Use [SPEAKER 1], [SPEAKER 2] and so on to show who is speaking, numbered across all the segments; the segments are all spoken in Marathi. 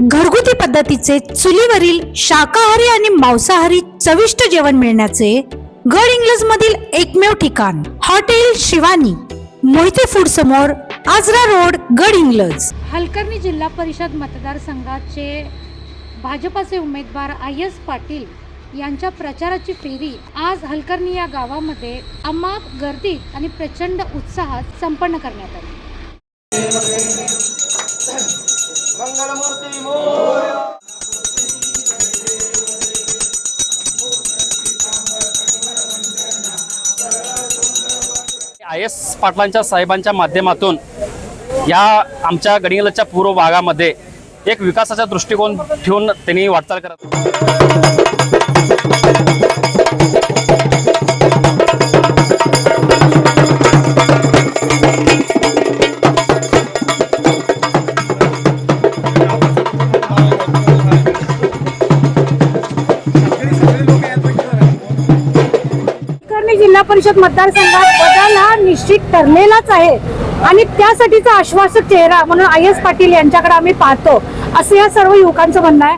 [SPEAKER 1] घरगुती पद्धतीचे चुलीवरील शाकाहारी आणि मांसाहारी चविष्ट जेवण मिळण्याचे गड इंग्लज मधील एकमेव ठिकाण हॉटेल शिवानी मोहिते फूड समोर आजरा रोड गड इंग्लज.
[SPEAKER 2] हलकर्णी जिल्हा परिषद मतदारसंघाचे भाजपाचे उमेदवार आय एस पाटील यांच्या प्रचाराची फेरी आज हलकर्णी या गावामध्ये अमाप गर्दीत आणि प्रचंड उत्साहात संपन्न करण्यात आली.
[SPEAKER 3] आय एस पाटलांच्या साहेबांच्या माध्यमातून या आमच्या गडिंगलच्या पूर्व भागामध्ये एक विकासाचा दृष्टिकोन ठेवून त्यांनी वाटचाल करत
[SPEAKER 2] जिल्हा परिषद मतदारसंघात बदल हा निश्चित ठरलेलाच आहे. आणि त्यासाठीचा आश्वासक चेहरा म्हणून आय एस पाटील यांच्याकडे आम्ही पाहतो. असं या सर्व युवकांचं म्हणणं आहे.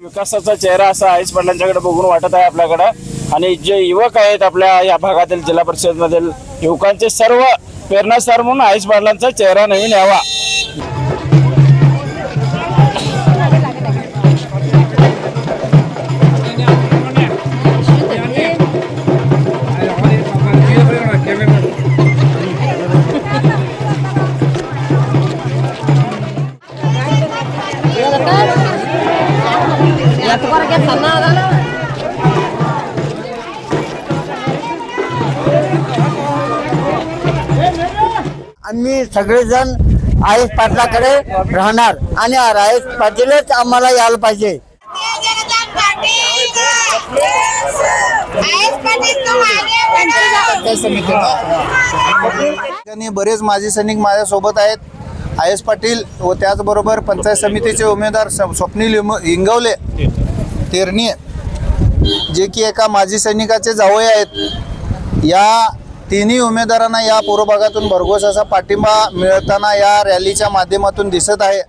[SPEAKER 4] विकासाचा चेहरा असा आईस पाटलांच्याकडे बघून वाटत आहे आपल्याकडं. आणि जे युवक आहेत आपल्या या भागातील जिल्हा परिषदमधील युवकांचे सर्व प्रेरणास्थान म्हणून आईस बाडलांचा चेहरा नवीन यावा.
[SPEAKER 5] आम्ही सगळेजण आयेस पाटलाकडे राहणार. आणि आयेस पाटीलच आम्हाला यायला पाहिजे.
[SPEAKER 6] बरेच माजी सैनिक माझ्यासोबत आहेत. आय एस पाटील व त्याचबरोबर पंचायत समितीचे उमेदवार स- स्वप्नील हिंगवले तेरणी जे की एका माजी सैनिकाचे जावई आहेत. या तिन्ही उमेदवारांना या पूर्व भागातून भरघोस असा पाठिंबा मिळताना या रॅलीच्या माध्यमातून दिसत आहे.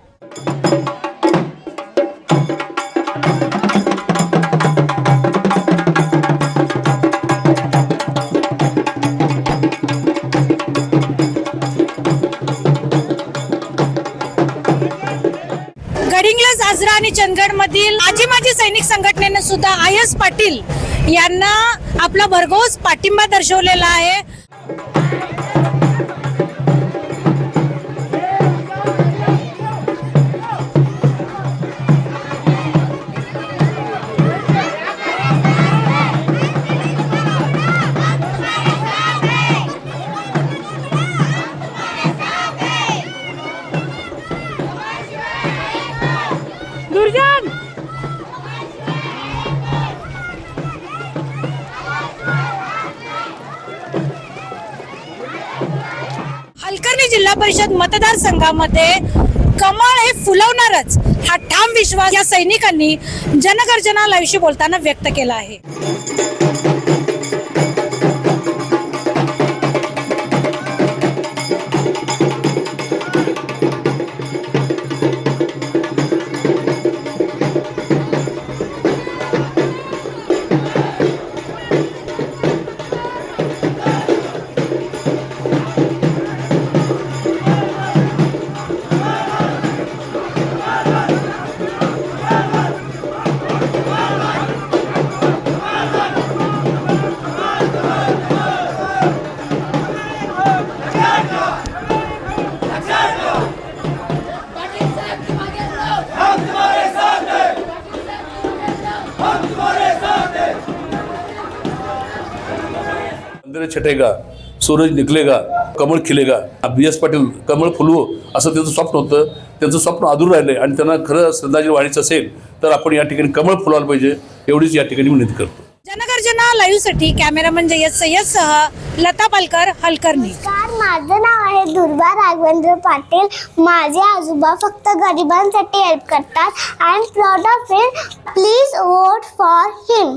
[SPEAKER 1] गडिंग्लज आजरा आणि चंदगड मधील आजी माजी सैनिक संघटनेने सुद्धा आय एस पाटील यांना आपला भरघोस पाठिंबा दर्शवलेला आहे. दुर्जन! पालकर्णी जिल्हा परिषद मतदारसंघामध्ये कमळ हे फुलवणारच हा ठाम विश्वास या सैनिकांनी जनगर्जना लाईव्हशी बोलताना व्यक्त केला आहे.
[SPEAKER 7] अंधेरे छटेगा सूरज निकलेगा कमळ खिलेगा. बी एस पाटील कमळ फुलवो असं त्यांचं स्वप्न होतं. त्यांचं स्वप्न अधूर राहिलंय आणि त्यांना खरं श्रद्धांजली वाढायचं असेल तर आपण या ठिकाणी कमळ फुलवायला पाहिजे. एवढीच या ठिकाणी विनंती करतो.
[SPEAKER 1] जनगर्जना लाईव्हसाठी कॅमेरामन जयस सय्यद सह लता पालकर हलकर्णी
[SPEAKER 8] माझं नाव आहे दुर्वा राघवेंद्र पाटील. माझे आजोबा फक्त गरिबांसाठी हेल्प करतात. I am proud of him please vote for him